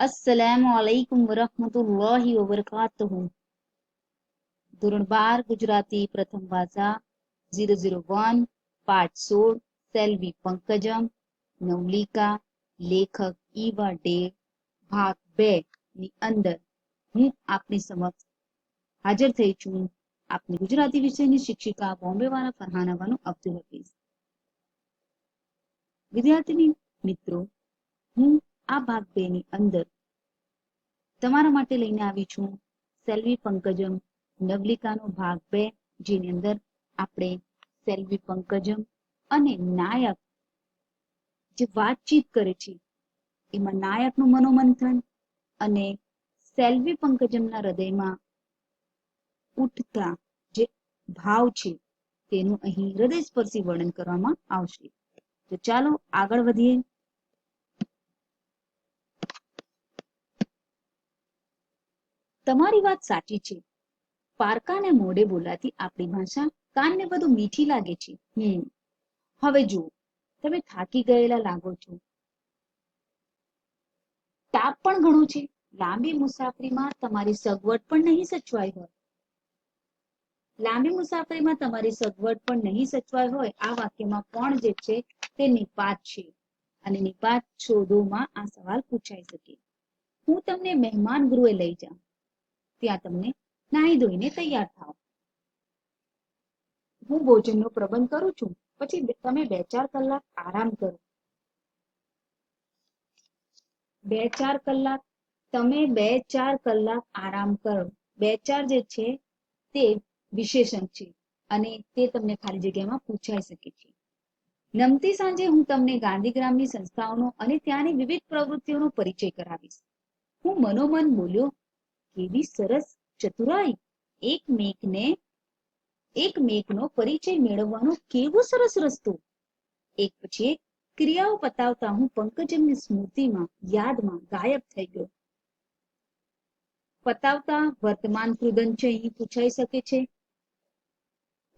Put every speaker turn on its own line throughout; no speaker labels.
અસ્સલામુ અલૈકુમ વરહમતુલ્લાહી વબરકાતુહુ ધોરણ ગુજરાતી પ્રથમ ભાષા ઝીરો ઝીરો વન પાઠ સોળ સેલ્વી પંકજમ નવલિકા લેખક ઈવા ડે ભાગ બે ની અંદર હું આપની સમક્ષ હાજર થઈ છું આપની ગુજરાતી વિષયની શિક્ષિકા બોમ્બે વાળા ફરહાનાવાનું અબ્દુલ હફીઝ વિદ્યાર્થીની મિત્રો હું આ ભાગ બે ની અંદર. તમારા માટે લઈને આવી છું સેલ્વી પંકજમ નવલિકાનો ભાગ બે, જેની અંદર આપણે સેલ્વી પંકજમ અને નાયક જે વાતચીત કરે છે, એમાં નાયકનું મનોમંથન અને સેલ્વી પંકજમના હૃદયમાં ઉઠતા જે ભાવ છે, તેનું અહીં હૃદયસ્પર્શી વર્ણન કરવામાં આવશે. તો ચાલો આગળ વધીએ. તમારી વાત સાચી છે. પારકાને મોઢે બોલાતી આપણી ભાષા કાનને બધું મીઠી લાગે છે. હમ. હવે જુઓ, તમે થાકી ગયેલા લાગો છો. તાપ પણ ઘણો છે. લાંબી મુસાફરીમાં તમારી સગવડ પણ નહીં સચવાઈ હોય. લાંબી મુસાફરીમાં તમારી સગવડ પણ નહીં સચવાઈ હોય, આ વાક્યમાં પણ જે છે તે નિપાત છે. અને નિપાત શોધોમાં આ સવાલ પૂછાઈ શકે. હું તમને મહેમાન ગૃહે લઈ જાઉં. ત્યાં તમને નાહી ધોઈને તૈયાર થાવ હું ભોજનનો પ્રબંધ કરું છું, પછી તમે બે ચાર કલાક આરામ કરો. બે ચાર કલાક, તમે બે ચાર કલાક આરામ કરો. બે ચાર જે છે, તે વિશેષણ છે, અને તે તમને ખાલી જગ્યામાં પૂછાઈ શકે છે. નમતી સાંજે હું તમને ગાંધીગ્રામની સંસ્થાઓનો અને ત્યાંની વિવિધ પ્રવૃત્તિઓનો પરિચય કરાવીશ. હું મનોમન બોલ્યો કેવી સરસ ચતુરાઈ. એક મેકનો પરિચય મેળવવાનો કેવો સરસ રસ્તો. એક પછી એક ક્રિયાઓ પતાવતા હું પંકજમની સ્મૃતિમાં, યાદમાં ગાયબ થઈ ગયો. પતાવતા વર્તમાન અહીં પૂછાઈ શકે છે.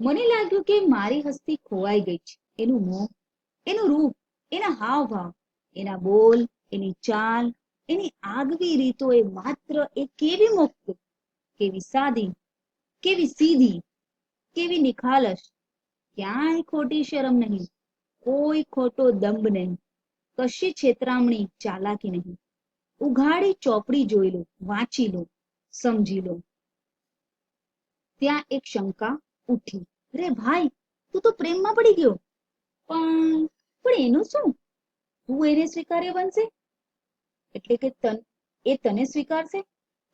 મને લાગ્યું કે મારી હસ્તી ખોવાઈ ગઈ છે. એનું મોં, એનું રૂપ, એના હાવભાવ, એના બોલ, એની ચાલ એની આગવી રીતો એ માત્ર એ કેવી મુક્ત, કેવી સાદી, કેવી સીધી, કેવી નિખાલસ, ક્યાંય ખોટી શરમ નહીં, કોઈ ખોટો દંભ નહીં, કશી છેતરામણી ચાલાકી નહીં. ઉઘાડી ચોપડી જોઈ લો, વાંચી લો, સમજી લો. ત્યાં એક શંકા ઉઠી. અરે ભાઈ, તું તો પ્રેમમાં પડી ગયો. પણ પણ એનું શું? તું એને સ્વીકાર્ય બનશે? એટલે કે તન, એ તને સ્વીકારશે?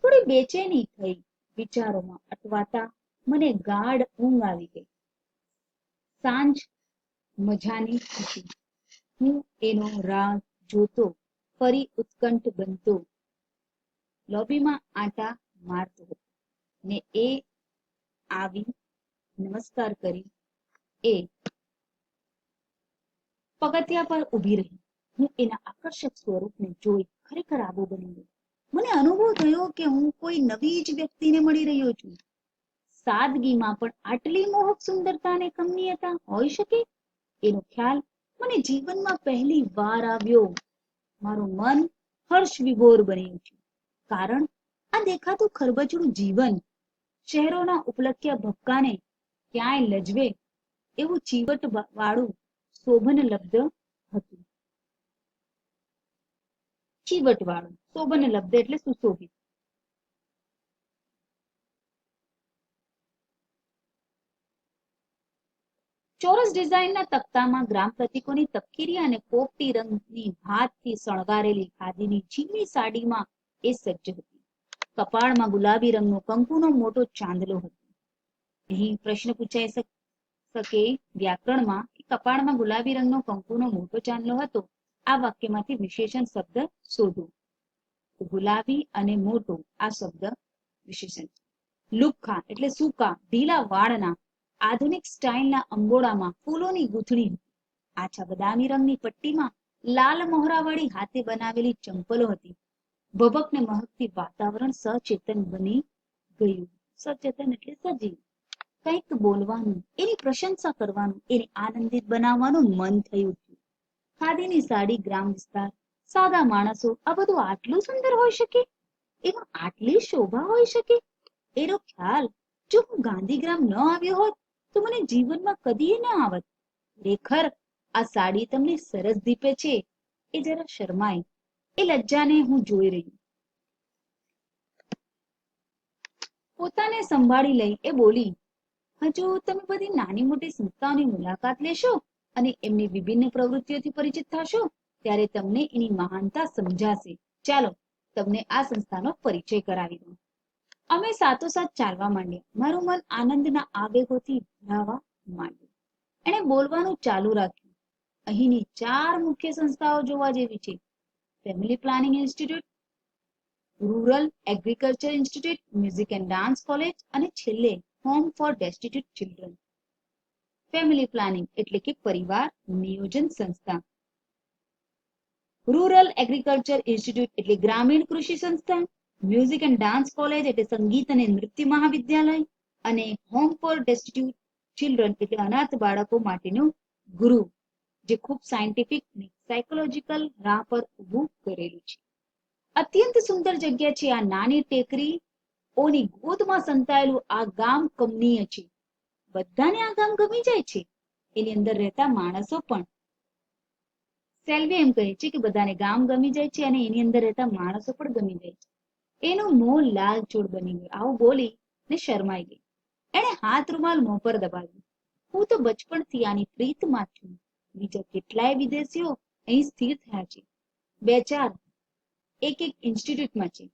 થોડી બેચેની થઈ વિચારોમાં અટવાતા મને ગાઢ ઊંઘ આવી ગઈ. સાંજ મજાની હતી. હું એનો રાહ જોતો ફરી ઉત્કંઠ બનતો. લોબીમાં આંટા મારતો ને એ આવી નમસ્કાર કરી. એ પગથિયા પર ઊભી રહી. હું એના આકર્ષક સ્વરૂપને જોઈ ખરેખર આબો બની ગયો. મને અનુભવ થયો કે હું કોઈ નવી જ વ્યક્તિને મળી રહ્યો છું. સાદગીમાં પણ આટલી મોહક સુંદરતાને કમનીયતા હોઈ શકે? એનો ખ્યાલ મને જીવનમાં પહેલી વાર આવ્યો. મારું મન હર્ષ વિભોર બની છે. કારણ આ દેખાતું ખરબચડું જીવન શહેરોના ઉપલક્ષ્ય ભક્કાને ક્યાંય લજવે એવું ચીવટ વાળું શોભન લબ્ધ હતું. ચીવટ વાળું શોભન લબ્ધ એટલે સુશોભિત. ચોરસ ડિઝાઇનના તક્તામાં ગ્રામ પ્રતિકોની તપકીરી અને પોપટી રંગની ભાતથી શણગારેલી ખાદીની ઝીણી સાડીમાં એ સજ્જ હતી. કપાળમાં ગુલાબી રંગનો કંકુનો મોટો ચાંદલો હતો. અહીં પ્રશ્ન પૂછાઈ શકે વ્યાકરણમાં કપાળમાં ગુલાબી રંગનો કંકુનો મોટો ચાંદલો હતો? આ વાક્યમાંથી વિશેષણ શબ્દ શોધો. ગુલાબી અને મોટો આ શબ્દ વિશેષણ. લુખ્ખા એટલે સૂકા, ઢીલા વાળના, આધુનિક સ્ટાઇલના અંબોડામાં ફૂલોની ગૂંથણી આછા બદામી રંગની પટ્ટીમાં લાલ મોહરાવાળી હાથે બનાવેલી ચંપલો હતી. ભભકને મહકતી વાતાવરણ સચેતન બની ગયું. સચેતન એટલે સજીવ. કંઈક બોલવાનું, એની પ્રશંસા કરવાનું, એને આનંદિત બનાવવાનું મન થયું. ખાદીની સાડી ગ્રામ વિસ્તાર. સાદા માણસો, આ બધું આટલું સુંદર હોઈ શકે? એમાં આટલી શોભા હોઈ શકે? એનો ખ્યાલ જો હું ગાંધીગ્રામ ન આવ્યો હોત, તો મને જીવનમાં કદી ન આવત. ખરેખર, આ સાડી તમને સરસ દીપે છે. એ જરા શરમાય. એ લજ્જાને હું જોઈ રહી પોતાને સંભાળી લઈ એ બોલી, હજુ તમે બધી નાની મોટી સંસ્થાઓની મુલાકાત લેશો? અને એમની વિભિન્ન પ્રવૃત્તિઓથી પરિચિત થશો, ત્યારે તમને એની મહાનતા સમજાશે. ચાલો, તમને આ સંસ્થાનો પરિચય કરાવી દઉં. અમે સાથોસાથ ચાલવા માંડ્યા મારું મન આનંદના આવેગોથી ભરાવા માંડ્યું. એણે બોલવાનું ચાલુ રાખ્યું. અહીંની ચાર મુખ્ય સંસ્થાઓ જોવા જેવી છે. Family planning institute rural agriculture institute music and dance college અને છેલ્લે home for destitute children family planning એટલે કે પરિવાર નિયોજન સંસ્થા. રૂરલ એગ્રીકલ્ચર ઇન્સ્ટિટ્યૂટ એટલે ગ્રામીણ કૃષિ સંસ્થા મ્યુઝિક એન્ડ ડાન્સ કોલેજ એટલે સંગીત અને નૃત્ય મહાવિદ્યાલય અને હોમ ફોર ડેસ્ટિટ્યુટ ચિલ્ડ્રન એટલે અનાથ બાળકો માટેનું ગૃહ જે ખૂબ સાયન્ટિફિક અને સાયકોલોજીકલ રાહ પર ઊભું કરેલું છે. અત્યંત સુંદર જગ્યા છે આ નાની ટેકરી, ઓની ગોદમાં સંતાયેલું આ ગામ કમનીય છે. બધાને આ ગામ ગમી જાય છે. એની અંદર રહેતા માણસો પણ. સેલ્વી એમ કહે છે કે બધાને ગામ ગમી જાય છે અને એની અંદર રહેતા માણસો પણ ગમી જાય છે. એનું મોં લાલ ચોળ બની ગયું. આવું બોલી ને શરમાઈ ગઈ. એણે હાથ રૂમાલ મોં પર દબાવ્યું. હું તો બચપણથી આની પ્રીતમાં છું. બીજા કેટલાય વિદેશીઓ અહીં સ્થિર થયા છે. બે ચાર, એક એક ઇન્સ્ટિટ્યૂટમાં છે.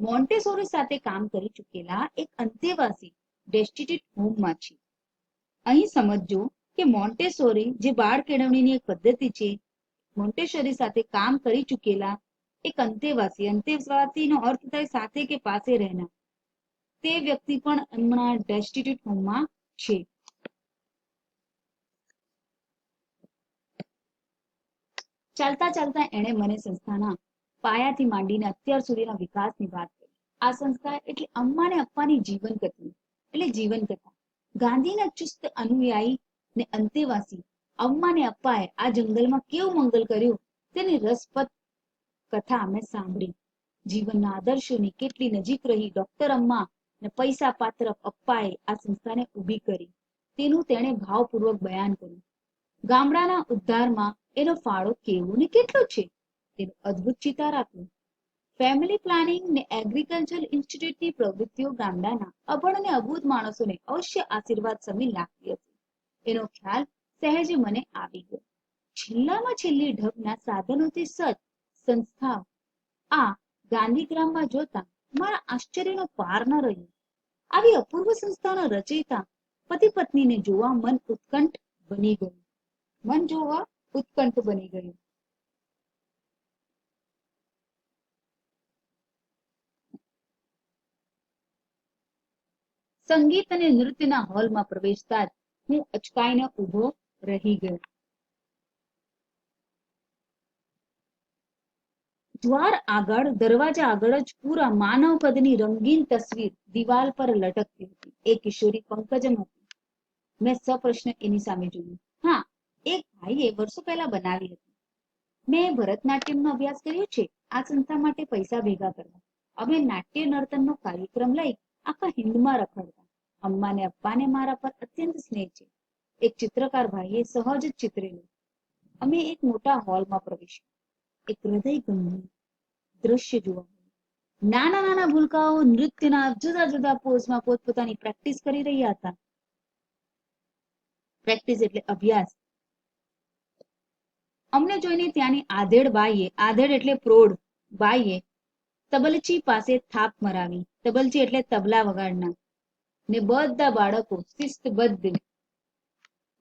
મોન્ટેસોરી સાથે કામ કરી ચૂકેલા એક અંતેવાસી ડેસ્ટિટ્યુટ હોમમાં છે. અહીં સમજો કે મોન્ટેસોરી જે બાળ કેળવણીની એક પદ્ધતિ છે, મોન્ટેસોરી સાથે કામ કરી ચૂકેલા એક અંતેવાસી, અંતેવાસીનો અર્થ થાય સાથે કે પાસે રહેના તે વ્યક્તિ પણ હમણાં ડેસ્ટિટ્યુટ હોમમાં છે. ચાલતા ચાલતા એણે મને સંસ્થાના પાયાથી માંડીને અત્યાર સુધીના વિકાસની વાત કરી. આ સંસ્થા એટલે અમ્માને આપવાની જીવન કથા એટલે જીવન કથા ગાંધીના ચુસ્ત અનુયાયી ને અંતેવાસી અમ્મા ને અપ્પાએ આ જંગલમાં કેવું મંગલ કર્યું? તેની રસપ્રદ કથા અમે સાંભળી. જીવનના આદર્શોની કેટલી નજીક રહી ડોક્ટર અમ્મા ને પૈસા પાત્ર અપ્પાએ આ સંસ્થાને ઊભી કરી. તેનું તેણે ભાવપૂર્વક બયાન કર્યું. ગામડાના ઉદ્ધારમાં એનો ફાળો કેવો ને કેટલો છે? તેનું અદ્ભુત ચિતાર આપ્યું. ફેમિલી પ્લાનિંગ ને એગ્રીકલ્ચર ઇન્સ્ટિટ્યૂટની પ્રવૃત્તિઓ ગામડાના અભણ અને અભૂત માણસોને અવશ્ય આશીર્વાદ સમી લાગતી હતી. એનો ખ્યાલ સહેજે મને આવી ગયો. છેલ્લામાં છેલ્લી ઢબના સાધનોથી સજ્જ સંસ્થાઓ. આ ગાંધીગ્રામમાં જોતા મારા આશ્ચર્યનો પાર ન રહ્યો. આવી અપૂર્વ સંસ્થાના રચયિતા પતિ પત્નીને જોવા મન ઉત્કંઠ બની ગયું. મન જોવા ઉત્કંઠ બની ગયું. સંગીત અને નૃત્યના હોલમાં પ્રવેશતા જ હું અચકાઈને ઊભો રહી ગયો. દ્વાર આગળ, દરવાજા આગળ જ પૂરા માનવ કદની રંગીન તસવીર દિવાલ પર લટકતી હતી. એ કિશોરી પંકજમ હતી. મેં સપ્રશ્ન એની સામે જોયું. હા, એક ભાઈએ વર્ષો પહેલા બનાવી હતી. મેં ભરતનાટ્યમનો અભ્યાસ કર્યો છે. આ સંસ્થા માટે પૈસા ભેગા કરવા. અમે નાટ્ય નર્તનનો કાર્યક્રમ લઈ આખા હિન્દમાં રખડતા. અમ્માને અપ્પાને મારા પર અત્યંત સ્નેહ છે. એક ચિત્રકાર ભાઈએ સહજ જ ચિત્રેલું અમે એક મોટા હોલમાં પ્રવેશ્યા. એક હૃદય ગમ્યું દ્રશ્ય જોવા નાના નાના ભૂલકાઓ નૃત્યના જુદા જુદા પોઝમાં પોતપોતાની પ્રેક્ટિસ કરી રહ્યા હતા. પ્રેક્ટિસ એટલે અભ્યાસ. અમને જોઈને ત્યાંની આધેડ બાઈએ, આધેડ એટલે પ્રૌઢ બાઈએ તબલચી પાસે થાપ મરાવી. તબલચી એટલે તબલા વગાડનાર. ને બધા બાળકો શિસ્તબદ્ધ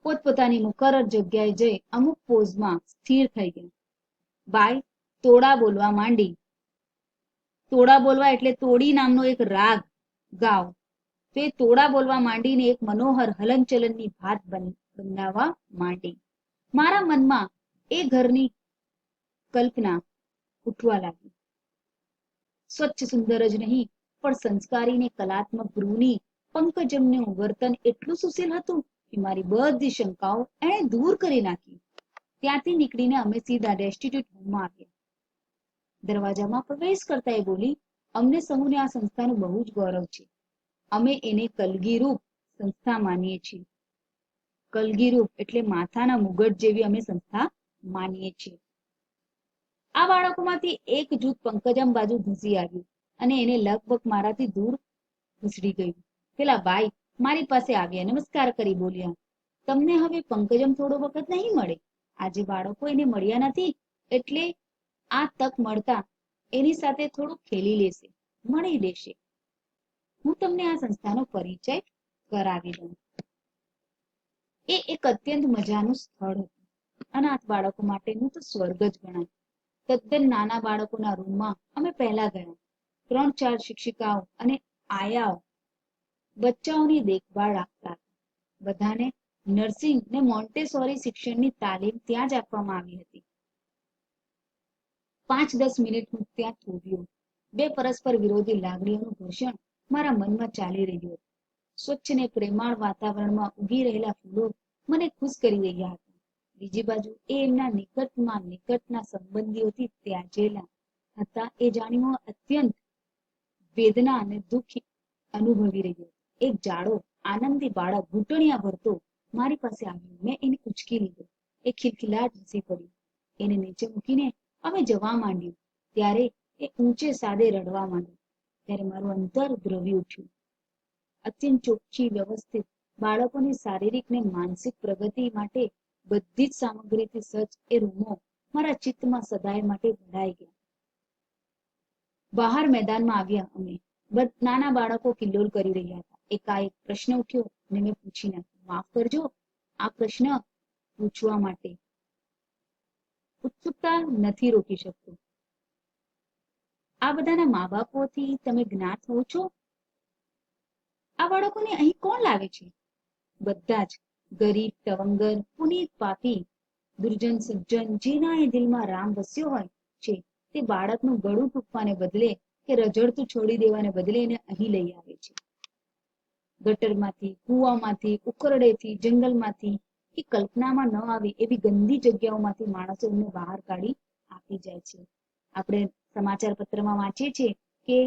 પોતપોતાની મુકરર જગ્યાએ જઈ અમુક પોઝમાં સ્થિર થઈ ગયા. બાય તોડા બોલવા માંડી. તોડા બોલવા એટલે તોડી નામનો એક રાગ ગાવ. તો તોડા બોલવા માંડીને એક મનોહર હલનચલનની ભાત બનાવવા માંડી. મારા મનમાં એ ઘરની કલ્પના ઉઠવા લાગી. સ્વચ્છ સુંદર જ નહીં, પણ સંસ્કારી ને કલાત્મક ગૃહની પંકજમનું વર્તન એટલું સુશીલ હતું કે મારી બધી શંકાઓ એણે દૂર કરી નાખી. ત્યાંથી નીકળીને અમે સીધા ડેસ્ટિટ્યુટ હોમમાં આવ્યા. દરવાજામાં પ્રવેશ કરતા એ બોલી, અમને સૌને આ સંસ્થાનું બહુ જ ગૌરવ છે. અમે એને કલગીરૂપ સંસ્થા માનીએ છીએ. કલગીરૂપ એટલે માથાના મુગટ જેવી અમે સંસ્થા માનીએ છીએ. આ બાળકોમાંથી એક જૂથ પંકજમ બાજુ ધસી આવ્યું અને એને લગભગ મારાથી દૂર ઘસડી ગયું. પેલા ભાઈ, મારી પાસે આવ્યા નમસ્કાર કરી બોલ્યા. તમને હવે પંકજમ થોડો વખત નહીં મળે. આજે બાળકો એને મળ્યા નથી, એટલે આ તક મળતા એની સાથે થોડું ખેલી લેશે, મળી લેશે. હું તમને આ સંસ્થાનો પરિચય કરાવી દઉં. એ એક અત્યંત મજાનું સ્થળ હતું. અનાથ બાળકો માટેનું તો સ્વર્ગ જ ગણાય. તદ્દન નાના બાળકોના રૂમમાં અમે પહેલા ગયા. ત્રણ ચાર શિક્ષિકાઓ અને આયાઓ બચ્ચાઓની દેખભાળ રાખતા. બધાને નર્સિંગ ને મોન્ટેસોરી શિક્ષણની તાલીમ ત્યાં જ આપવામાં આવી હતી. પાંચ દસ મિનિટ હું ત્યાં થોભ્યો બે પરસ્પર વિરોધી લાગણીઓનું ઘર્ષણ મારા મનમાં ચાલી રહ્યું હતું. સ્વચ્છ ને પ્રેમાળ વાતાવરણમાં ઉગી રહેલા ફૂલો મને ખુશ કરી રહ્યા હતા. બીજી બાજુ એ એમના નિકટમાં નિકટના સંબંધીઓથી ત્યાજેલા હતા. એ જાણીને અત્યંત વેદના અને દુઃખ અનુભવી રહ્યો એક જાડો, આનંદી બાળક ઘૂંટણિયા ભરતો મારી પાસે આવ્યો. મેં એને ઉચકી લીધો. એ ખિલખિલાટ હસી પડ્યો. એને નીચે મૂકીને અમે જવા માંડ્યું. ત્યારે એ ઊંચે સાદે રડવા માંડ્યું. ત્યારે મારું અંતર દ્રવી ઉઠ્યું. અત્યંત ચોખ્ખી, વ્યવસ્થિત, બાળકોની શારીરિક ને માનસિક પ્રગતિ માટે બધી જ સામગ્રીથી સજ્જ એ રૂમો મારા ચિત્તમાં સદાય માટે ભરાઈ ગયા. બહાર મેદાનમાં આવ્યા અમે. નાના બાળકો કિલ્લોલ કરી રહ્યા હતા એકાએક પ્રશ્ન ઉઠ્યો અને મેં પૂછી નાખ્યો માફ કરજો, આ પ્રશ્ન પૂછવા માટે ઉત્સુકતા નથી રોકી શકતો. આ બધાના મા બાપોથી તમે જ્ઞાત હો છો? આ બાળકોને અહીં કોણ લાવે છે? બધા જ ગરીબ, તવંગર, પુનીત, પાપી, દુર્જન, સજ્જન, જેના એ દિલમાં રામ વસ્યો હોય છે, તે બાળકનું ગળું ટૂંકવાને બદલે કે રજડતું છોડી દેવાને બદલે એને અહીં લઈ આવે છે. ગટરમાંથી, કુવામાંથી ઉકરડેથી જંગલમાંથી કે કલ્પનામાં ન આવે એવી ગંદી જગ્યાઓમાંથી માણસો એમને બહાર કાઢી આપી જાય છે. આપણે સમાચાર પત્રમાં વાંચીએ છીએ કે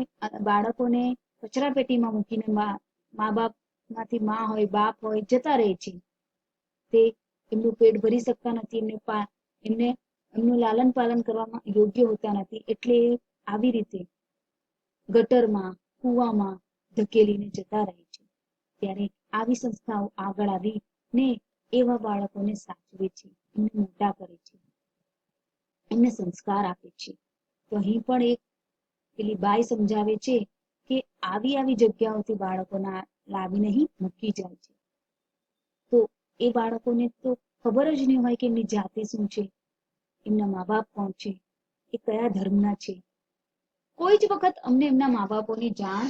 બાળકોને કચરા પેટીમાં મૂકીને મા બાપમાંથી મા હોય, બાપ હોય જતા રહે છે. તે એમનું પેટ ભરી શકતા નથી, એમને એમને, એમનું લાલન પાલન કરવામાં યોગ્ય હોતા નથી એટલે આવી રીતે ગટરમાં, કુવામાં ધકેલીને જતા રહે ત્યારે આવી સંસ્થાઓ આગળ આવી ને એવા બાળકોને સાચવે છે, એમને મોટા કરે છે, એમને સંસ્કાર આપે છે. તો અહીં પણ એક પેલી બાઈ સમજાવે છે કે આવી આવી જગ્યાઓથી બાળકોના લાવી નહીં મૂકી જાય છે. તો એ બાળકોને તો ખબર જ નહીં હોય કે એમની જાતિ શું છે, એમના મા બાપ કોણ છે, એ કયા ધર્મના છે. કોઈ જ વખત અમને એમના મા બાપોની જાણ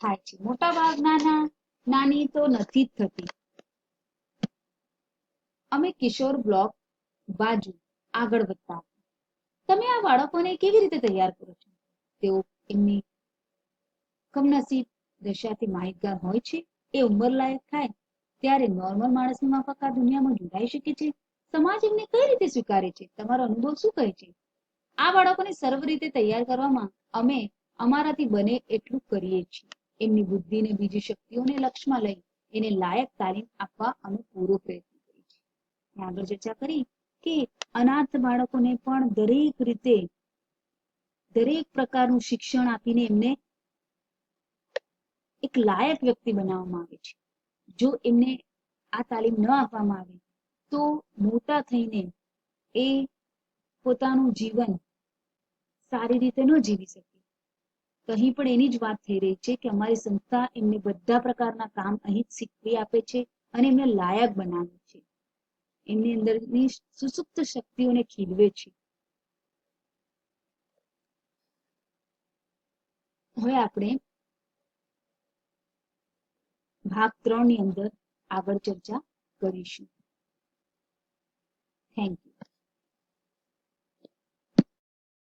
થાય છે. મોટા ભાગના નાની તો નથી થતી. અમે કિશોર બ્લોક બાજુ આગળ વધતા. તમે આ બાળકોને કેવી રીતે તૈયાર કરો છો? તેઓ એમની કમનસીબ દશાથી માહિતગાર હોય છે. એ ઉંમર લાયક થાય. ત્યારે નોર્મલ માણસની માફક આ દુનિયામાં જોડાઈ શકે છે. સમાજ એમને કઈ રીતે સ્વીકારે છે? તમારો અનુભવ શું કહે છે? આ બાળકોને સર્વ રીતે તૈયાર કરવામાં અમે અમારાથી બને એટલું કરીએ છીએ. એમની બુદ્ધિ ને બીજી શક્તિઓને લક્ષમાં લઈ એને લાયક તાલીમ આપવા અમે પૂરો પ્રયત્ન કરી છે આગળ ચર્ચા કરી કે અનાથ બાળકોને પણ દરેક રીતે દરેક પ્રકારનું શિક્ષણ આપીને એમને એક લાયક વ્યક્તિ બનાવવામાં આવે છે. જો એમને આ તાલીમ ન આપવામાં આવે, તો મોટા થઈને એ પોતાનું જીવન સારી રીતે ન જીવી શકે. તો અહીં પણ એની જ વાત થઈ રહી છે કે અમારી સંસ્થા એમને બધા પ્રકારના કામ અહીં શીખવી આપે છે અને એમને લાયક બનાવે છે. એમની અંદરની સુસુપ્ત શક્તિઓને ખીલવે છે. હવે આપણે ભાગ ત્રણની અંદર આગળ ચર્ચા કરીશું. Thank you